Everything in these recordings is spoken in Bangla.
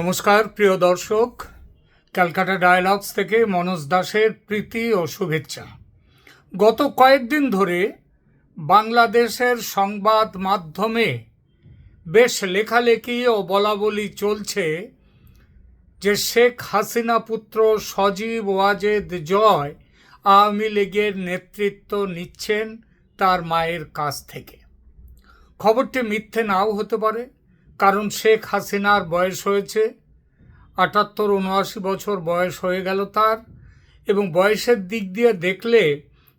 নমস্কার, প্রিয় দর্শক। ক্যালকাটা ডায়ালগস থেকে মনোজ দাসের প্রীতি ও শুভেচ্ছা। গত কয়েকদিন ধরে বাংলাদেশের সংবাদ মাধ্যমে বেশ লেখালেখি ও বলাবলি চলছে যে শেখ হাসিনা পুত্র সজীব ওয়াজেদ জয় আওয়ামী লীগের নেতৃত্ব নিচ্ছেন তার মায়ের কাছ থেকে। খবরটি মিথ্যে নাও হতে পারে। কারণ শেখ হাসিনার বয়স হয়েছে, আটাত্তর উনআশি বছর বয়স হয়ে গেল তার এবং বয়সের দিক দিয়ে দেখলে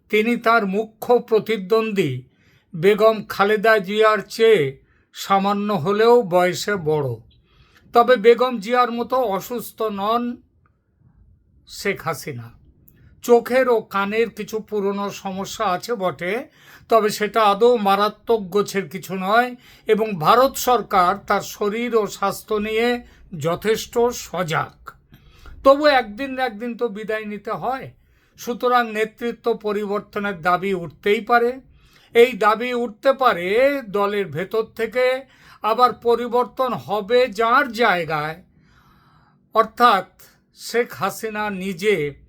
তিনি তার মুখ্য প্রতিদ্বন্দ্বী বেগম খালেদা জিয়ার চেয়ে সামান্য হলেও বয়সে বড়। তবে বেগম জিয়ার মতো অসুস্থ নন শেখ হাসিনা। চোখের ও কানের কিছু পুরনো সমস্যা আছে বটে, তবে সেটা আদৌ মারাত্মক গোছের কিছু নয় এবং ভারত সরকার তার শরীর ও স্বাস্থ্য নিয়ে যথেষ্ট সজাগ। তবু একদিন না একদিন তো বিদায় নিতে হয়। সুতরাং নেতৃত্ব পরিবর্তনের দাবি উঠতেই পারে। এই দাবি উঠতে পারে দলের ভেতর থেকে, আবার পরিবর্তন হবে যার জায়গায়। অর্থাৎ শেখ হাসিনা নিজে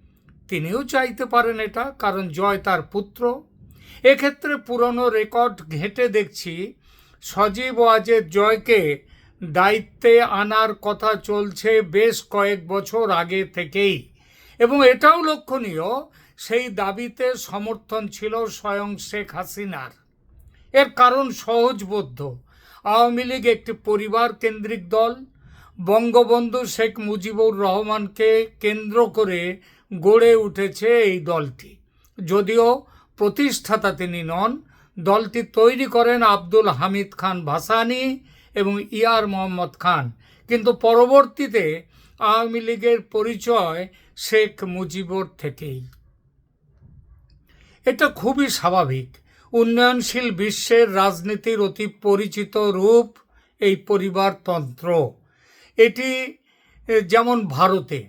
তিনিও চাইতে পারেন এটা, কারণ জয় তার পুত্র। এক্ষেত্রে পুরনো রেকর্ড ঘেঁটে দেখছি, সজীব ওয়াজেদ জয়কে দায়িত্বে আনার কথা চলছে বেশ কয়েক বছর আগে থেকেই। এবং এটাও লক্ষণীয়, সেই দাবিতে সমর্থন ছিল স্বয়ং শেখ হাসিনার। এর কারণ সহজবোধ্য। আওয়ামী লীগ একটি পরিবার কেন্দ্রিক দল। বঙ্গবন্ধু শেখ মুজিবুর রহমানকে কেন্দ্র করে গড়ে উঠেছে এই দলটি। যদিও প্রতিষ্ঠাতা তিনি নন, দলটি তৈরি করেন আব্দুল হামিদ খান ভাসানি এবং ইয়ার মোহাম্মদ খান। কিন্তু পরবর্তীতে আওয়ামী লীগের পরিচয় শেখ মুজিবর থেকেই। এটা খুবই স্বাভাবিক। উন্নয়নশীল বিশ্বের রাজনীতির অতি পরিচিত রূপ এই পরিবারতন্ত্র। এটি যেমন ভারতে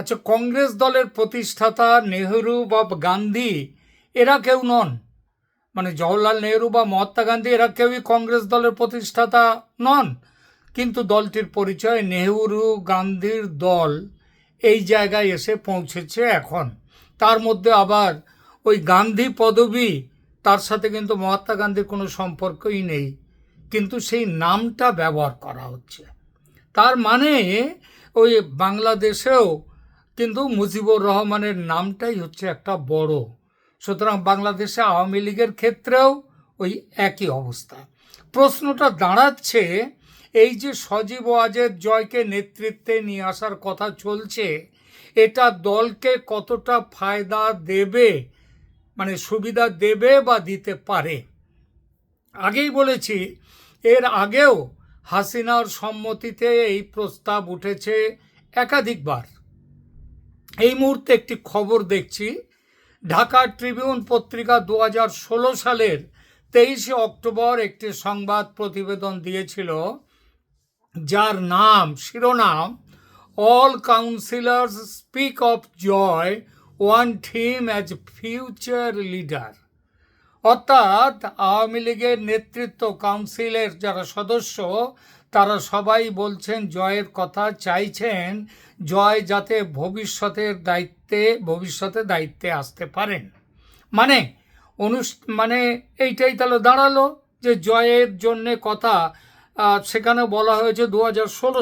আচ্ছা কংগ্রেস দলের প্রতিষ্ঠাতা নেহরু বা গান্ধী, এরা কেউ নন। মানে জওহরলাল নেহরু বা মহাত্মা গান্ধী, এরা কেউই কংগ্রেস দলের প্রতিষ্ঠাতা নন। কিন্তু দলটির পরিচয় নেহরু গান্ধীর দল এই জায়গায় এসে পৌঁছেছে এখন। তার মধ্যে আবার ওই গান্ধী পদবী, তার সাথে কিন্তু মহাত্মা গান্ধীর কোনো সম্পর্কই নেই। কিন্তু সেই নামটা ব্যবহার করা হচ্ছে। তার মানে ওই বাংলাদেশেও কিন্তু মুজিবুর রহমানের নামটাই হচ্ছে একটা বড়। সুতরাং বাংলাদেশে আওয়ামী লীগের ক্ষেত্রেও ওই একই অবস্থা। প্রশ্নটা দাঁড়াচ্ছে, এই যে সজীব ওয়াজেদ জয়কে নেতৃত্বে নিয়ে আসার কথা চলছে, এটা দলকে কতটা ফায়দা দেবে মানে সুবিধা দেবে বা দিতে পারে? আগেই বলেছি, এর আগেও হাসিনার সম্মতিতে এই প্রস্তাব উঠেছে একাধিকবার। এই মুহূর্তে একটি খবর দেখছি। ঢাকা ট্রিবিউন পত্রিকা দু হাজার ষোলো সালের তেইশে অক্টোবর একটি সংবাদ প্রতিবেদন দিয়েছিল, যার নাম, শিরোনাম all councillors speak of Joy one theme as future leader অর্থাৎ আওয়ামী লীগের নেতৃত্ব কাউন্সিলের যারা সদস্য, তারা সবাই বলছেন জয়ের কথা, চাইছেন জয় যাতে ভবিষ্যতের দায়িত্বে, ভবিষ্যতে দায়িত্বে আসতে পারেন। মানে অনুষ্ঠ মানে এইটাই তাহলে দাঁড়াল যে জয়ের জন্যে কথা সেখানে বলা হয়েছে দু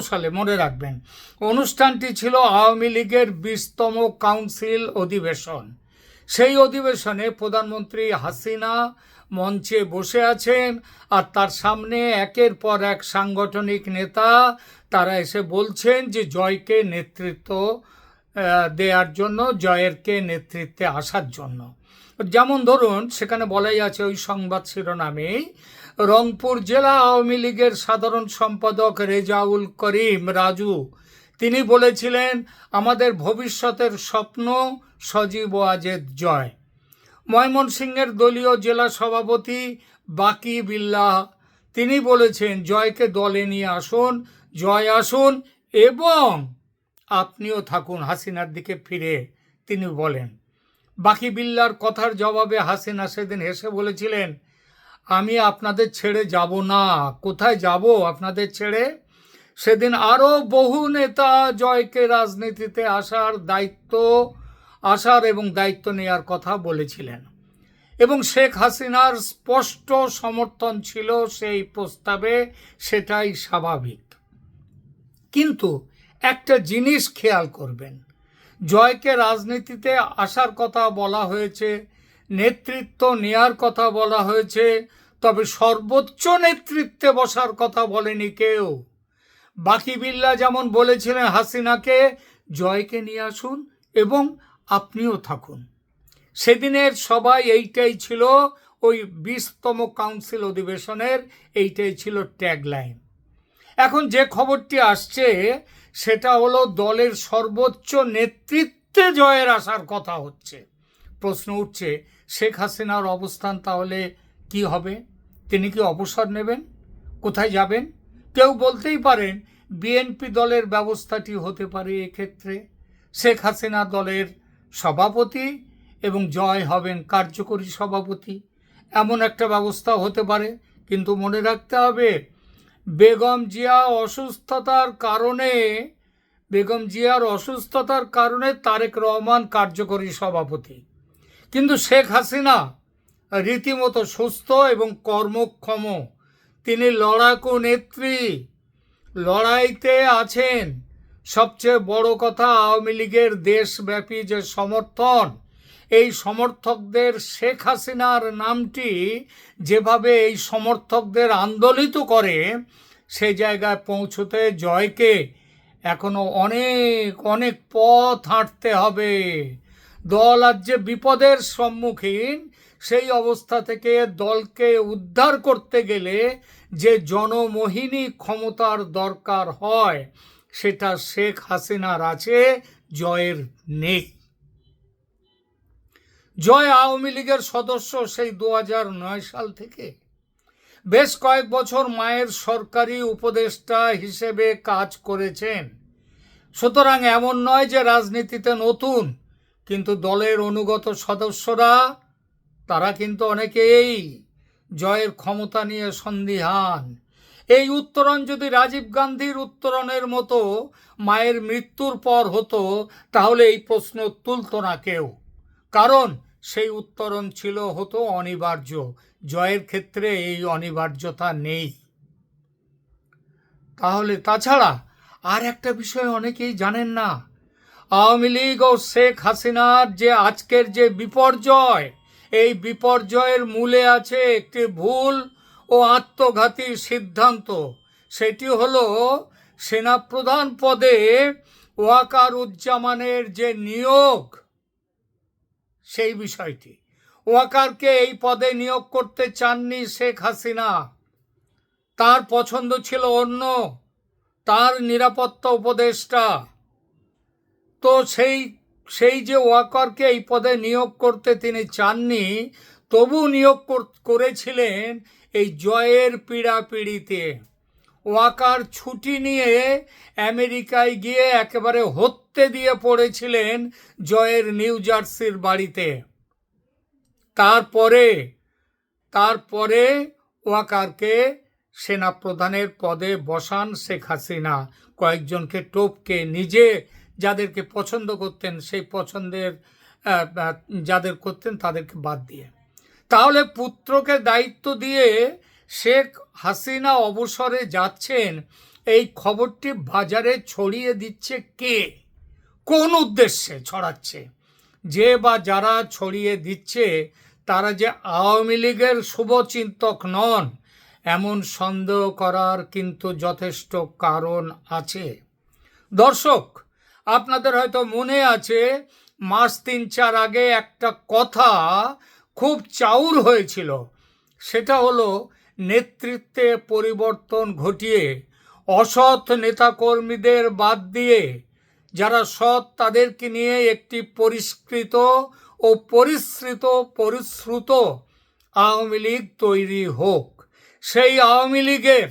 সালে, মনে রাখবেন। অনুষ্ঠানটি ছিল আওয়ামী লীগের বিশতম কাউন্সিল অধিবেশন। সেই অধিবেশনে প্রধানমন্ত্রী হাসিনা মঞ্চে বসে আছেন আর তার সামনে একের পর এক সাংগঠনিক নেতা, তারা এসে বলছেন যে জয়কে নেতৃত্ব দেওয়ার জন্য, জয়েরকে নেতৃত্বে আসার জন্য। যেমন ধরুন, সেখানে বলাই আছে ওই সংবাদ শিরোনামেই রংপুর জেলা আওয়ামী লীগের সাধারণ সম্পাদক রেজাউল করিম রাজু তিনি বলেছিলেন, আমাদের ভবিষ্যতের স্বপ্ন সজীব আজেদ জয়। ময়মনসিংহের দলীয় জেলা সভাপতি বাকি বিল্লাহ তিনি বলেছেন, জয়কে দলে নিয়ে আসুন, জয় আসুন এবং আপনিও থাকুন হাসিনার দিকে ফিরে, তিনি বলেন। বাকি বিল্লার কথার জবাবে হাসিনা সেদিন হেসে বলেছিলেন, আমি আপনাদের ছেড়ে যাব না। কোথায় যাব আপনাদের ছেড়ে? সেদিন আরও বহু নেতা জয়কে রাজনীতিতে আসার দায়িত্ব, আসার এবং দায়িত্ব নেওয়ার কথা বলেছিলেন। এবং শেখ হাসিনার স্পষ্ট সমর্থন ছিল সেই প্রস্তাবে সেটাই স্বাভাবিক। কিন্তু একটা জিনিস খেয়াল করবেন, জয়কে রাজনীতিতে আসার কথা বলা হয়েছে, নেতৃত্ব নেয়ার কথা বলা হয়েছে, তবে সর্বোচ্চ নেতৃত্বে বসার কথা বলেনি কেউ। বাকি বিল্লা যেমন বলেছিলেন হাসিনাকে, জয়কে নিয়ে আসুন এবং আপনিও থাকুন। সেদিনের সবাই এইটাই ছিল ওই বিশতম কাউন্সিল অধিবেশনের, এইটাই ছিল ট্যাগলাইন এখন যে খবরটি আসছে, সেটা হলো দলের সর্বোচ্চ নেতৃত্বে জয়ের আসার কথা হচ্ছে। প্রশ্ন উঠছে, শেখ হাসিনার অবস্থান তাহলে কি হবে? তিনি কি অবসর নেবেন? কোথায় যাবেন? কেউ বলতেই পারেন বিএনপি দলের ব্যবস্থাটি হতে পারে এক্ষেত্রে। শেখ হাসিনা দলের সভাপতি এবং জয় হবেন কার্যকরী সভাপতি। এমন একটা ব্যবস্থা হতে পারে। কিন্তু মনে রাখতে হবে, বেগম জিয়া অসুস্থতার কারণে, বেগম জিয়ার অসুস্থতার কারণে তারেক রহমান কার্যকরী সভাপতি। কিন্তু শেখ হাসিনা রীতিমতো সুস্থ এবং কর্মক্ষম। তিনি লড়াকু নেত্রী। লড়াইতে আছেন। সবচেয়ে বড় কথা আওয়ামী লীগের দেশব্যাপী যে সমর্থন, এই সমর্থকদের শেখ হাসিনার নামটি যেভাবে এই সমর্থকদের আন্দোলিত করে, সে জায়গায় পৌঁছতে জয়কে এখনও অনেক অনেক পথ হাঁটতে হবে। দল আজ যে বিপদের সম্মুখীন, সেই অবস্থা থেকে দলকে উদ্ধার করতে গেলে যে জনমোহিনী ক্ষমতার দরকার হয়, সেটা শেখ হাসিনার আছে জয়ের নেই। জয় আওয়ামী লীগের সদস্য সেই দু সাল থেকে। বেশ কয়েক বছর মায়ের সরকারি উপদেষ্টা হিসেবে কাজ করেছেন। সুতরাং এমন নয় যে রাজনীতিতে নতুন। কিন্তু দলের অনুগত সদস্যরা, তারা কিন্তু অনেকেই জয়ের ক্ষমতা নিয়ে সন্দিহান। এই উত্তরণ যদি রাজীব গান্ধীর উত্তরণের মতো মায়ের মৃত্যুর পর হতো, তাহলে এই প্রশ্ন তুলত না কেউ। কারণ সেই উত্তরণ ছিল হতো অনিবার্য। জয়ের ক্ষেত্রে এই অনিবার্যতা নেই। তাহলে তাছাড়া আর একটা বিষয় অনেকেই জানেন না। আওয়ামী লীগ ও শেখ হাসিনার যে আজকের যে বিপর্যয়, এই বিপর্যয়ের মূলে আছে একটি ভুল ও আত্মঘাতী সিদ্ধান্ত। সেটি হলো সেনাপ্রধান পদে ওয়াকার উজ্জামানের যে নিয়োগ, সেই বিষয়টি। ওয়াকারকে এই পদে নিয়োগ করতে চাননি শেখ হাসিনা। তার পছন্দ ছিল অন্য, তার নিরাপত্তা উপদেষ্টা। তো সেই সেই যে ওয়াকারকে এই পদে নিয়োগ করতে তিনি চাননি, তবু নিয়োগ করেছিলেন এই জয়ের পীড়া পীড়াপিড়িতে। ওয়াকার ছুটি নিয়ে আমেরিকায় গিয়ে একেবারে হত্যে দিয়ে পড়েছিলেন জয়ের নিউ জার্সির বাড়িতে। তারপরে তারপরে ওয়াকারকে সেনাপ্রধানের পদে বসান শেখ হাসিনা। কয়েকজনকে টোপকে নিজে যাদেরকে পছন্দ করতেন, সেই পছন্দের যাদের করতেন তাদেরকে বাদ দিয়ে। তাহলে পুত্রকে দায়িত্ব দিয়ে শেখ হাসিনা অবসরে যাচ্ছেন, এই খবরটি বাজারে ছড়িয়ে দিচ্ছে কে? কোন উদ্দেশ্যে ছড়াচ্ছে? যে বা যারা ছড়িয়ে দিচ্ছে, তারা যে আওয়ামী লীগের শুভচিন্তক নন, এমন সন্দেহ করার কিন্তু যথেষ্ট কারণ আছে। দর্শক আপনাদের হয়তো মনে আছে, মাস তিন চার আগে একটা কথা খুব চাউর হয়েছিল। সেটা হলো, নেতৃত্বে পরিবর্তন ঘটিয়ে অসৎ নেতাকর্মীদের বাদ দিয়ে যারা সৎ তাদেরকে নিয়ে একটি পরিষ্কৃত ও পরিশ্রিত পরিশ্রুত আওয়ামী লীগ তৈরি হোক। সেই আওয়ামী লীগের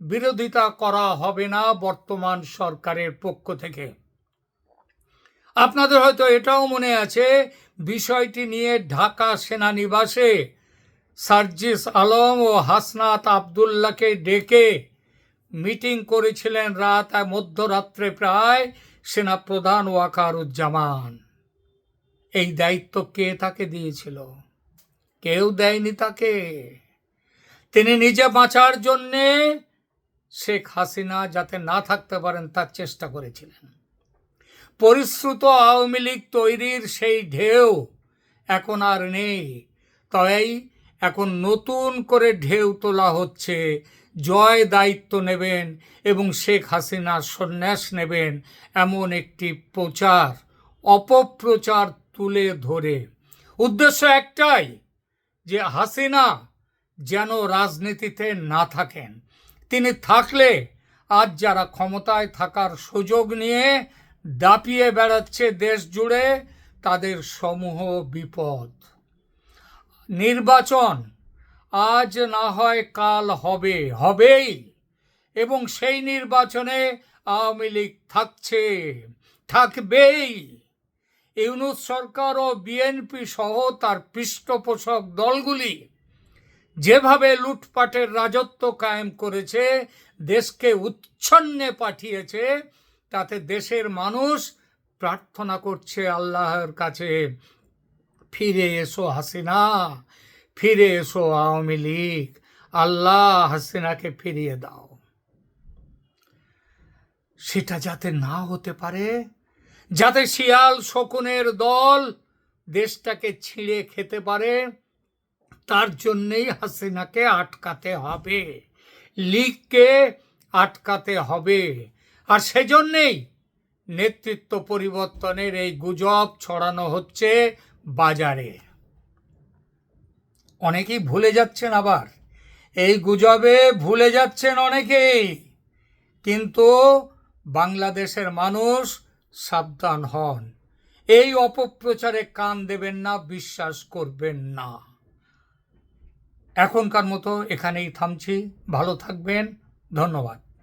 বিরোধিতা করা হবে না বর্তমান সরকারের পক্ষ থেকে। আপনাদের হয়তো এটাও মনে আছে, বিষয়টি নিয়ে ঢাকা সেনানিবাসে সার্জিস আলম ও হাসনাত আবদুল্লাকে ডেকে মিটিং করেছিলেন রাত, মধ্যরাত্রে প্রায় সেনাপ্রধান ওয়াকারুজ্জামান। এই দায়িত্ব কে তাকে দিয়েছিল? কেউ দেয়নি তাকে। তিনি নিজে বাঁচার জন্যে শেখ হাসিনা যাতে না থাকতে পারেন, তার চেষ্টা করেছিলেন। পরিশ্রুত আওয়ামী লীগ তৈরির সেই ঢেউ এখন আর নেই। তাই এখন নতুন করে ঢেউ তোলা হচ্ছে। জয় দায়িত্ব নেবেন এবং শেখ হাসিনার সন্ন্যাস নেবেন এমন একটি প্রচার, অপপ্রচার তুলে ধরে। উদ্দেশ্য একটাই, যে হাসিনা যেন রাজনীতিতে না থাকেন। তিনি থাকলে আজ যারা ক্ষমতায় থাকার সুযোগ নিয়ে দাপিয়ে বেড়াচ্ছে দেশ জুড়ে তাদের সমূহ বিপদ। নির্বাচন আজ না হয় কাল হবে, হবেই, এবং সেই নির্বাচনে আওয়ামী লীগ থাকছে, থাকবেই। ইউনুস সরকার ও বিএনপি সহ তার পৃষ্ঠপোষক দলগুলি যেভাবে লুটপাটের রাজত্ব কায়েম করেছে, দেশকে উচ্ছন্নে পাঠিয়েছে তাতে দেশের মানুষ প্রার্থনা করছে আল্লাহর কাছে, ফিরে এসো হাসিনা, ফিরে এসো আওয়ামী লীগ, আল্লাহ হাসিনাকে ফিরিয়ে দাও। সেটা যাতে না হতে পারে, যাতে শিয়াল শকুনের দল দেশটাকে ছিঁড়ে খেতে পারে, তার জন্যেই হাসিনাকে আটকাতে হবে, লীগকে আটকাতে হবে। আর সেজন্যেই নেতৃত্ব পরিবর্তনের এই গুজব ছড়ানো হচ্ছে বাজারে। অনেকেই ভুলে যাচ্ছেন আবার। এই গুজবে ভুলে যাচ্ছেন অনেকেই। কিন্তু বাংলাদেশের মানুষ সাবধান হন। এই অপপ্রচারে কান দেবেন না, বিশ্বাস করবেন না। এখনকার মতো এখানেই থামছি। ভালো থাকবেন। ধন্যবাদ।